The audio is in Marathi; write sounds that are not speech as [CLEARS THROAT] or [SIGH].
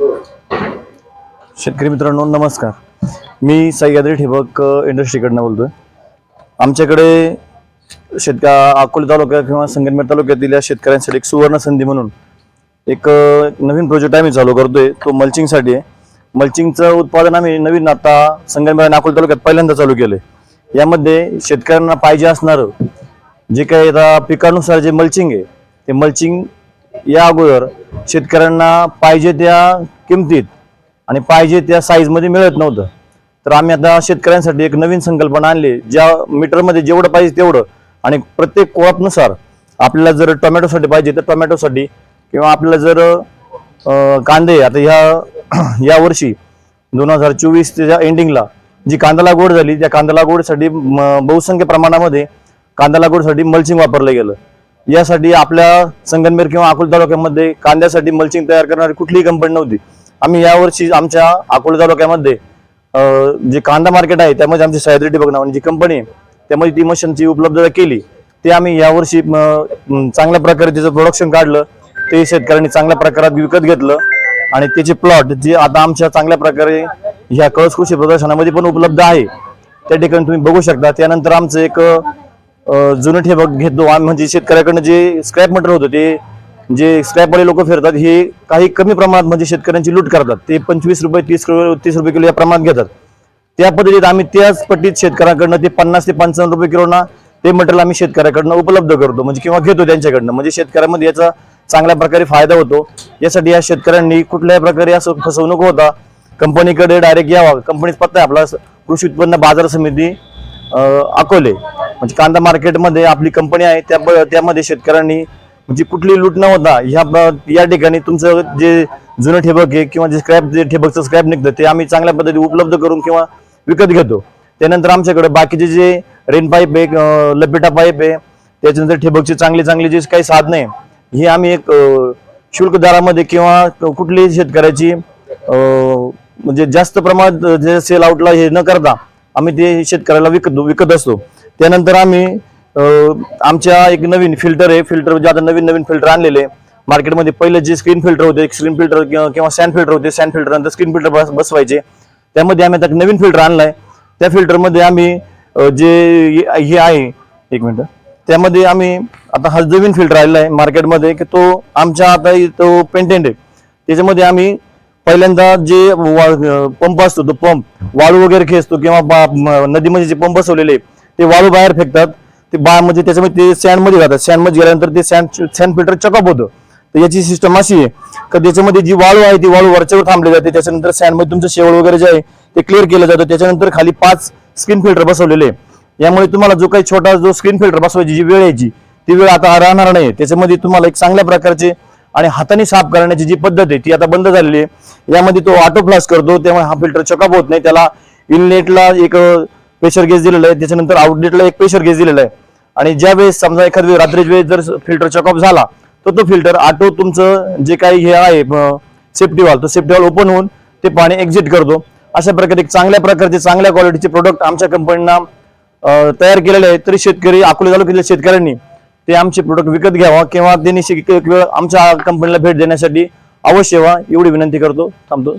शेतकरी मित्रांनो नमस्कार. मी सह्याद्री ठिबक इंडस्ट्रीकडनं बोलतोय. आमच्याकडे शेतक अकोले तालुका किंवा संगमनेर तालुक्यातील या शेतकऱ्यांसाठी एक सुवर्ण संधी म्हणून एक अ, नवीन प्रोजेक्ट आम्ही चालू करतोय. तो मल्चिंगसाठी आहे. मल्चिंगचं उत्पादन आम्ही नवीन आता संगमनेर आणि अकोले तालुक्यात पहिल्यांदा चालू केलंय. यामध्ये शेतकऱ्यांना पाहिजे असणारं जे काही आता पिकानुसार जे मल्चिंग आहे ते मल्चिंग या अगोदर शेतकऱ्यांना पाहिजे त्या किमतीत आणि पाहिजे त्या साईजमध्ये मिळत नव्हतं. तर आम्ही आता शेतकऱ्यांसाठी एक नवीन संकल्पना आणली ज्या मीटरमध्ये जेवढं पाहिजे तेवढं. आणि प्रत्येक कोळापनुसार आपल्याला जर टोमॅटोसाठी पाहिजे तर टोमॅटोसाठी किंवा आपल्याला जर कांदे आता ह्या [CLEARS THROAT] या वर्षी दोन हजार चोवीसच्या एंडिंगला जी कांदा लागवड झाली त्या कांदा लागवडीसाठी म, बहुसंख्य प्रमाणामध्ये कांदा लागवडीसाठी मल्चिंग वापरलं गेलं. यासाठी आपल्या संगमनेर किंवा अकोला तालुक्यामध्ये कांद्यासाठी मल्चिंग तयार करणारी कुठलीही कंपनी नव्हती. आम्ही यावर्षी आमच्या अकोला तालुक्यामध्ये जे कांदा मार्केट आहे त्यामध्ये आमची सायद्रिटी बघणार जी कंपनी आहे त्यामध्ये ती मशीनची उपलब्धता केली. ते आम्ही यावर्षी चांगल्या प्रकारे त्याचं प्रोडक्शन काढलं. ते शेतकऱ्यांनी चांगल्या प्रकारात विकत घेतलं. आणि त्याचे प्लॉट जे आता आमच्या चांगल्या प्रकारे ह्या कळस कृषी प्रदर्शनामध्ये पण उपलब्ध आहे. त्या ठिकाणी तुम्ही बघू शकता. त्यानंतर आमचं एक जुनं ठेबक घेतो आम्ही म्हणजे शेतकऱ्याकडनं जे स्क्रॅप मटेरियल होतं ते जे स्क्रॅपवाले लोक फिरतात हे काही कमी प्रमाणात म्हणजे शेतकऱ्यांची लूट करतात. ते पंचवीस रुपये तीस रुपये तीस रुपये किलो या प्रमाणात घेतात. त्या पद्धतीत आम्ही त्याच पट्टीत शेतकऱ्याकडनं ते पन्नास ते पंचावन्न रुपये किलोना ते मटेरियल आम्ही शेतकऱ्याकडनं उपलब्ध करतो. म्हणजे किंवा घेतो त्यांच्याकडनं. म्हणजे शेतकऱ्यामध्ये याचा चांगल्या प्रकारे फायदा होतो. यासाठी या शेतकऱ्यांनी कुठल्याही प्रकारे असं फसवणूक होता कंपनीकडे डायरेक्ट यावा. कंपनीत पत्ता आहे आपला कृषी उत्पन्न बाजार समिती. अकोले. म्हणजे कांदा मार्केटमध्ये आपली कंपनी आहे त्या त्यामध्ये शेतकऱ्यांनी म्हणजे कुठली लूट न होता ह्या ब- या ठिकाणी तुमचं जे जुनं ठेबक आहे किंवा जे स्क्रॅप जे ठिबकचं स्क्रॅप निघतं ते आम्ही चांगल्या पद्धतीने उपलब्ध करून किंवा विकत घेतो. त्यानंतर आमच्याकडे बाकीचे जे रेन पाईप आहे लपेटा पाईप आहे त्याच्यानंतर ठिबकची चांगली चांगली जे काही साधनं आहे ही आम्ही एक शुल्क दरामध्ये किंवा कुठलीही शेतकऱ्याची म्हणजे जास्त प्रमाणात जे सेल आउटला हे न करता आम्ही ते शेतकऱ्याला विकत विकत असतो. त्यानंतर आम्ही आमच्या एक नवीन फिल्टर आहे. फिल्टर जे आता नवीन नवीन फिल्टर आणलेले मार्केटमध्ये पहिले जे स्क्रीन फिल्टर होते स्क्रीन फिल्टर किंवा सॅन फिल्टर होते. सॅन फिल्टर नंतर स्क्रीन फिल्टर बसवायचे. त्यामध्ये आम्ही आता नवीन फिल्टर आणलाय. त्या फिल्टरमध्ये आम्ही जे हे आहे एक मिनिट. त्यामध्ये आम्ही आता हा नवीन फिल्टर आलेला आहे मार्केटमध्ये की तो आमच्या आता तो पेंटेंट आहे. त्याच्यामध्ये आम्ही पहिल्यांदा जे पंप असतो तो पंप वाळू वगैरे खेचतो किंवा बा- नदीमध्ये जे पंप बसवलेले ते वाळू बाहेर फेकतात. ते बा म्हणजे त्याच्यामध्ये ते सँडमध्ये जातात. सँडमध्ये गेल्यानंतर ते सँड सँड फिल्टर चकअप होतं. तर याची सिस्टम अशी आहे का त्याच्यामध्ये जी वाळू आहे ती वाळू वरच्यावर थांबली जाते. त्याच्यानंतर सँडमध्ये तुमचं शेवळ वगैरे जे आहे ते क्लिअर केलं जातं. त्याच्यानंतर खाली पाच स्क्रीन फिल्टर बसवलेले. आहे. यामुळे तुम्हाला जो काही छोटा जो स्क्रीन फिल्टर बसवायची जी वेळ यायची ती वेळ आता राहणार नाही. त्याच्यामध्ये तुम्हाला एक चांगल्या प्रकारचे आणि हाताने साफ करण्याची जी पद्धत आहे ती आता बंद झालेली आहे. यामध्ये तो ऑटो फ्लास करतो त्यामुळे हा फिल्टर चकअप होत नाही. त्याला इनलेटला एक प्रेशर गेज दिलेला आहे. त्याच्यानंतर आउटलेटला एक प्रेशर गेज दिलेला आहे. आणि ज्या वेळेस समजा एखाद्या रात्री वेळेस जर फिल्टर चकअप झाला तर तो फिल्टर ऑटो तुमचं जे काही हे आहे सेफ्टी वॉल तो सेफ्टी वॉल ओपन होऊन ते पाणी एक्झिट करतो. अशा प्रकारे एक चांगल्या प्रकारचे चांगल्या क्वालिटीचे प्रोडक्ट आमच्या कंपनीना तयार केलेले आहेत. तरी शेतकरी अकोले तालुक्यातील शेतकऱ्यांनी ते आमचे प्रोडक्ट विकत घ्यावा किंवा त्यांनी वेळ आमच्या कंपनीला भेट देण्यासाठी अवश्य व्हा एवढी विनंती करतो. थांबतो.